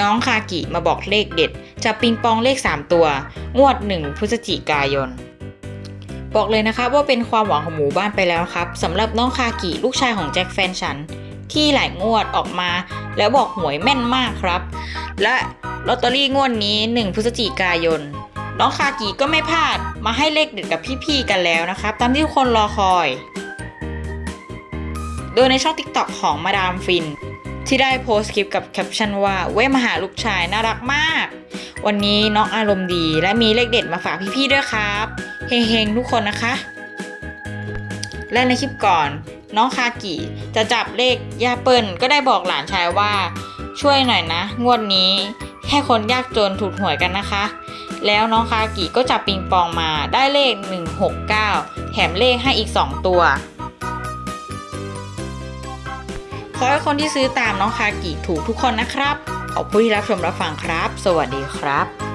น้องคากิมาบอกเลขเด็ดจากปิงปองเลข 3 ตัว งวด 1 พฤศจิกายน บอกเลยนะครับว่าเป็นความหวังของหมู่บ้านไปแล้วครับสำหรับน้องคากิลูกชายของแจ็คแฟนฉัน ที่หลายงวดออกมา แล้วบอกหวยแม่นมากครับ และลอตเตอรี่งวดนี้ 1 พฤศจิกายน น้องคากิก็ไม่พลาดมาให้เลขเด็ดกับพี่ๆกันแล้วนะครับ ตามที่ทุกคนรอคอย โดยในช่อง TikTok ของมาดามฟิน ที่ได้โพสต์คลิปกับแคปชั่นว่า เว้ยมาหาลูกชายน่ารักมาก วันนี้น้องอารมณ์ดีและมีเลขเด็ดมาฝากพี่ๆด้วยครับเฮงๆทุกคนนะคะ และในคลิปก่อน น้องคากิจะจับเลขย่าเปิ้ลก็ได้บอกหลานชายว่า ช่วยหน่อยนะ งวดนี้แค่คนยากจนถูกหวยกันนะคะ แล้วน้องคากิก็จับปิงปองมาได้เลข 169 แถมเลขให้อีก 2 ตัว ขอให้คนที่ซื้อตามน้องคากิถูกทุกคนนะครับ ขอบคุณที่รับชมรับฟังครับ สวัสดีครับ